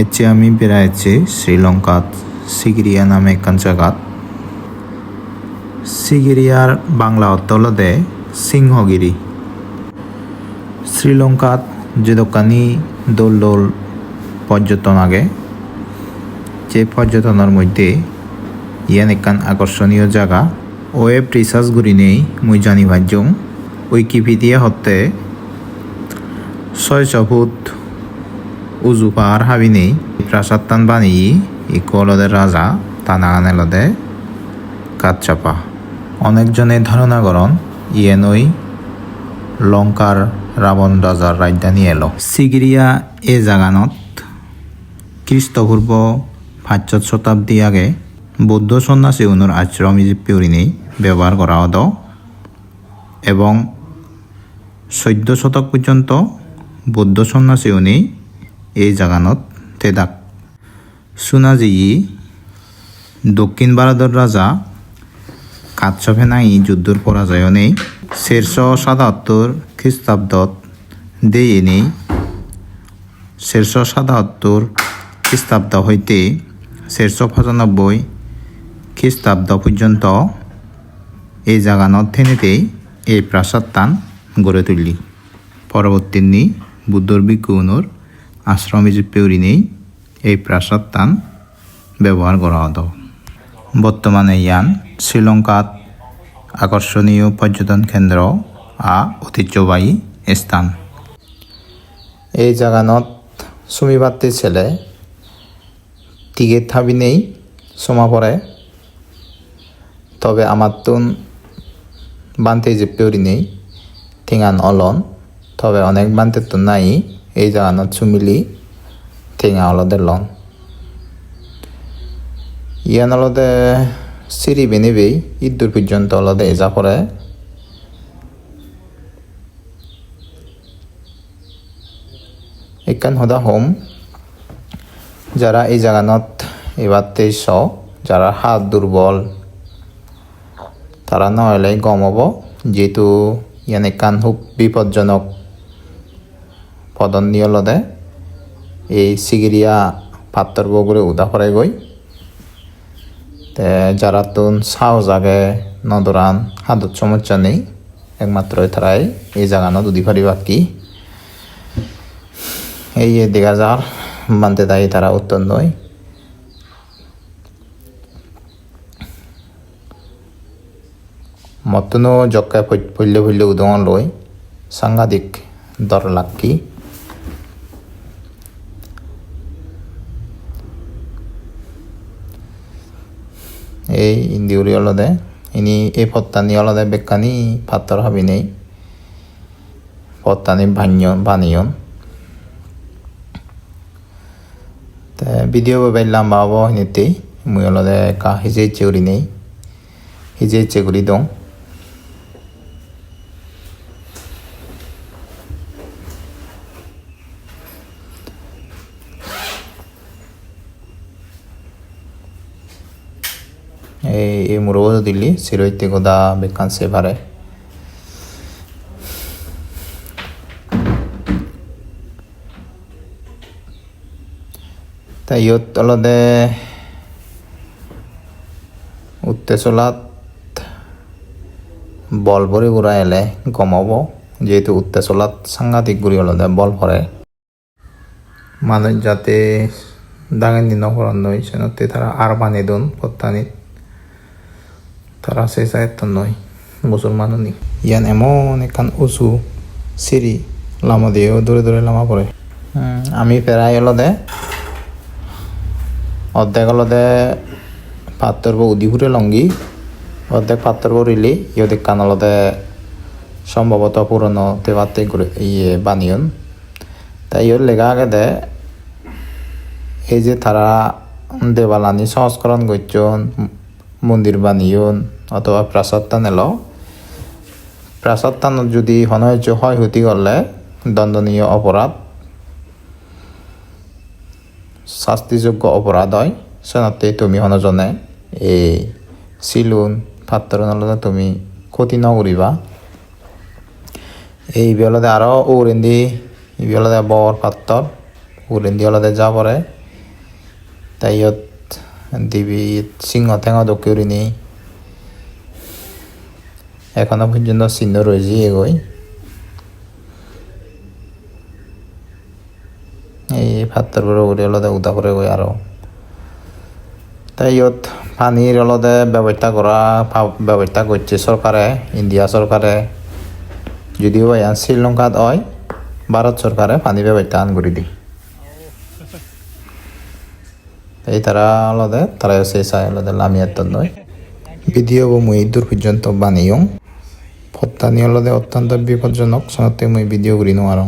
এর আমি বেড়াইছি শ্রীলঙ্কাত সিগিরিয়া নামে একখান জায়গাত। সিগিরিয়ার বাংলা অর্থ হলো দে সিংহগিরি। শ্রীলঙ্কাত যে দোকানি দোল দোল পর্যটন আগে, যে পর্যটনের মধ্যে ইয়ান একখান আকর্ষণীয় জায়গা, ওয়েব রিসার্চ করি নেই, মুই জানি ভাজ্যং উইকিপিডিয়া হতে ছয়শো ফুট উজু পাহাড় হাবি নেই প্রাসাদ টান বানিয়ে ইকলদের রাজা তানাগানেলদে কাঠ চাপা। অনেকজনে ধারণা করন ইয়েনই লঙ্কার রাবণ রাজার রাজধানী এলো। সিগিরিয়া এ জাগানত খ্রিস্টপূর্ব পাঁচশো শতাব্দী আগে বৌদ্ধ সন্ন্যাসী অনুর আশ্রম ইজিপ্পিউরিনি ব্যবহার করা হতো এবং চৈধ্য শতক পর্যন্ত বৌদ্ধ সন্ন্যাসী উনি এই জাগানত তেদাক সুনাজি দক্ষিণ ভারতের রাজা কাচ্ছফেনাই যুদ্ধর পরাজয় নেই। শেরশ সাতাত্তর খ্রিস্টাব্দত দেয়ে নেই শেরশ সাতাত্তর খ্রিস্টাব্দ হইতে শেরশ পঁচানব্বই খ্রিস্টাব্দ পর্যন্ত এই জাগানত থেনেতেই এই প্রাসাদ টান গড়ে তুললি। পরবর্তী নি বুদ্ধর বিজ্ঞানোর আশ্রম ইজিপ্তেউরি নেই, এই প্রাসাদ টান ব্যবহার করা হতো। বর্তমানে ইয়ান শ্রীলঙ্কাত আকর্ষণীয় পর্যটন কেন্দ্র আ ঐতিহ্যবাহী স্থান। এই জাগানত সুমিবাত্তির ছেলে টিকিট থাবি নেই, সোমা পরে তবে আমার তুন বানতে যে পেউরি নেই থিঙান অলন, তবে অনেক বানতে তো নাই। এই জাগানত চুমিলি থিঙা অলদের লন ইয়ান অলদে সিঁড়ি বেনিবেই ইদ্দুর পর্যন্ত অলদে এজা পরে। একান হদা হোম। যারা এই জাগানত এবার তেইশ, যারা হাত দুর্বল, তারা নহলে গম হব, যেহেতু ইয়ানে কান খুব বিপজ্জনক। পদন নিয়লদে এই সিগিরিয়া পাত্তর বগুড়ে উদা পরে গই। তে যারা তুন সাও জাগে নদরান হাতত সমস্যা নেই। একমাত্র তারাই এই জাগানো দুদি ফারি বাকি। এই দেখা যার মানতে তাই তারা উত্তর নয়। মতনো জক্কায় পল্লে পল্লে উদঙন লৈ সাংঘাতিক দর লাকি এই ইন্দিউরি অলদে। ইনি এই পত্তানি অলদে বেকানি পাত্র হবি নেই। পত্তানি বানিয়ন বানিয়ন তে ভিডিও বাবাই লাম্বা হব হিনেতেই মুই অলদে কা হিজে চেউরি নেই। এই মুরগো দিল্লি সিরৈতে গোদা বেকান সে ভারে তাই ইয়ত অলদে উত্তেচলাত বল ভরি ঘূৰা এলে গমাব, যিহেতু উত্তেচলাত সাংঘাতিক ঘূৰি অলদে বল ভরে। মানুষ যাতে দাঙেন নকরণ নয় সেনতে তারা আর বানে দন পত্তানিত তারা সে সাহিত্য নয় মুসলমানও নি ইয়ান এমন এখান উঁচু সিঁড়ি লামা দিয়েও দূরে দূরে লামা পড়ে আমি প্রায় অলদে অর্ধেক অলদে পাত্তর উদিপুরে লঙ্গি অর্ধেক পাত্তর রিলি ইয়দিক অলদে সম্ভবত পুরনো করে ইয়ে বানিয়ন। তাই ইয়র লেগা আগে দে এই যে তারা দেবালানি সংস্করণ করছেন, মন্দির বানিয়ন অথবা প্রাসাদ টানত যদি হনহ্য হয় হতি গলে দণ্ডনীয় অপরাধ, শাস্তিযোগ্য অপরাধ হয়। সেনাতে তুমি হনজনে এই চিলুন ফাত্তর নলতে তুমি ক্ষতি নকৰিবা। এই বেলতে আরও উরেন্দি বেলতে বর পাত্তর উরেন্দি অলতে যা পরে তাই ইয়াত ডিবি সিংহ ঠেঙা দকি উৰিনি এখনও পর্যন্ত চিহ্ন রয়েছে এগোই এই ভাতৰ পৰা উৰি অলপ উদা কৰে গৈ আৰু। তাই ইয়াত পানীৰ অলপ ব্যৱস্থা কৰা ভা- ব্যৱস্থা কৰিছে চৰকাৰে, ইণ্ডিয়া চৰকাৰে। যদিও ইয়াত শ্ৰীলংকাত হয়, ভাৰত চৰকাৰে পানী ব্যৱস্থা আন কৰি দিয়ে। এই তারা আলাদা তারা সেই চাই আলাদা লামিয়াত নয় ভিডিও মই দূর পর্যন্ত বানিও। ফত্তানি লোদে অত্যন্ত বিপজ্জনক সঙ্গে মুই ভিডিও করি নোৱাৰোঁ